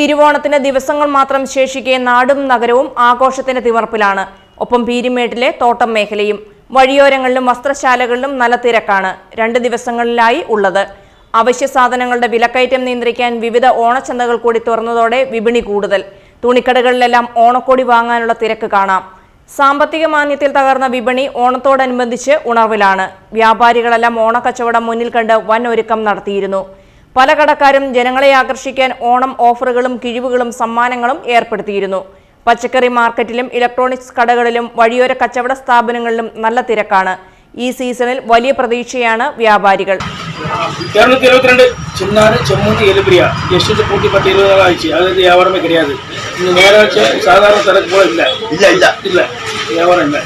തിരുവോണത്തിന് ദിവസങ്ങൾ മാത്രം ശേഷിക്കെ നാടും നഗരവും ആഘോഷത്തിന്റെ തിമർപ്പിലാണ് ഒപ്പം പീരിമേട്ടിലെ തോട്ടം മേഖലയും വഴിയോരങ്ങളിലും വസ്ത്രശാലകളിലും നല്ല തിരക്കാണ് രണ്ട് ദിവസങ്ങളിലായി ഉള്ളത്. അവശ്യ സാധനങ്ങളുടെ വിലക്കയറ്റം നിയന്ത്രിക്കാൻ വിവിധ ഓണച്ചന്തകൾ കൂടി തുറന്നതോടെ വിപണി കൂടുതൽ. തുണിക്കടകളിലെല്ലാം ഓണക്കോടി വാങ്ങാനുള്ള തിരക്ക് കാണാം. സാമ്പത്തിക മാന്യത്തിൽ തകർന്ന വിപണി ഓണത്തോടനുബന്ധിച്ച് ഉണർവിലാണ്. വ്യാപാരികളെല്ലാം ഓണക്കച്ചവടം മുന്നിൽ കണ്ട് വൻ ഒരുക്കം നടത്തിയിരുന്നു. പല കടക്കാരും ജനങ്ങളെ ആകർഷിക്കാൻ ഓണം ഓഫറുകളും കിഴിവുകളും സമ്മാനങ്ങളും ഏർപ്പെടുത്തിയിരുന്നു പച്ചക്കറി മാർക്കറ്റിലും ഇലക്ട്രോണിക്സ് കടകളിലും വഴിയോര കച്ചവട സ്ഥാപനങ്ങളിലും നല്ല തിരക്കാണ് ഈ സീസണിൽ വലിയ പ്രതീക്ഷയാണ് വ്യാപാരികൾ இரநூத்தி இருபத்தி ரெண்டு சின்னாறு செம்மூட்டி எலுபிரியா எஸ்ட்டு பூட்டி பத்து இருபது நாள் ஆயிடுச்சு அது வந்து வியாபாரமே கிடையாது இந்த நேரம் வச்ச சாதாரண சரக்கு போல இல்லை ഇല്ല ഇല്ല இல்லை வியாபாரம் இல்லை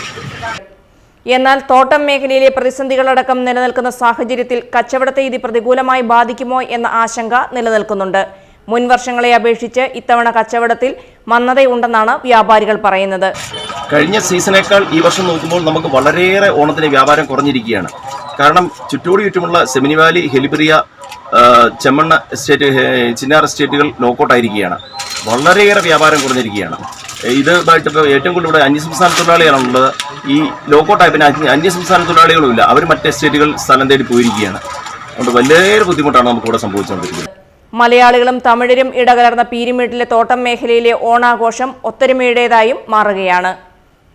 എന്നാൽ തോട്ടം മേഖലയിലെ പ്രതിസന്ധികളടക്കം നിലനിൽക്കുന്ന സാഹചര്യത്തിൽ കച്ചവടത്തെ ഇത് പ്രതികൂലമായി ബാധിക്കുമോ എന്ന ആശങ്ക നിലനിൽക്കുന്നുണ്ട്. മുൻ വർഷങ്ങളെ അപേക്ഷിച്ച് ഇത്തവണ കച്ചവടത്തിൽ മന്ദതയുണ്ടെന്നാണ് വ്യാപാരികൾ പറയുന്നത്. കഴിഞ്ഞ സീസണേക്കാൾ ഈ വർഷം നോക്കുമ്പോൾ നമുക്ക് വളരെയേറെ ഓണത്തിന് വ്യാപാരം കുറഞ്ഞിരിക്കുകയാണ്. കാരണം ചുറ്റോടി ചുറ്റുമുള്ള സെമിനിവാലി ഹെലിബറിയ ചെമ്മണ്ണ എസ്റ്റേറ്റ് ചിന്നാർ എസ്റ്റേറ്റുകൾ ലോക്കൗട്ടായിരിക്കുകയാണ് വളരെയേറെ വ്യാപാരം കുറഞ്ഞിരിക്കുകയാണ്. ഇതുമായിട്ട് ഇപ്പോൾ ഏറ്റവും കൂടുതൽ ഇവിടെ അന്യസംസ്ഥാന തൊഴിലാളികളാണുള്ളത് ഈ ലോക്കൗട്ടായി പിന്നെ അന്യ- സംസ്ഥാന തൊഴിലാളികളും ഇല്ല അവർ മറ്റ് എസ്റ്റേറ്റുകൾ സ്ഥലം തേടി പോയിരിക്കുകയാണ്. അതുകൊണ്ട് വലിയൊരു ബുദ്ധിമുട്ടാണ് നമുക്ക് ഇവിടെ സംഭവിച്ചുകൊണ്ടിരിക്കുന്നത്. മലയാളികളും തമിഴരും ഇടകലർന്ന പീരുമേട്ടിലെ തോട്ടം മേഖലയിലെ ഓണാഘോഷം ഒത്തൊരുമയുടേതായും മാറുകയാണ്.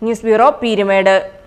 News bureau Peermade.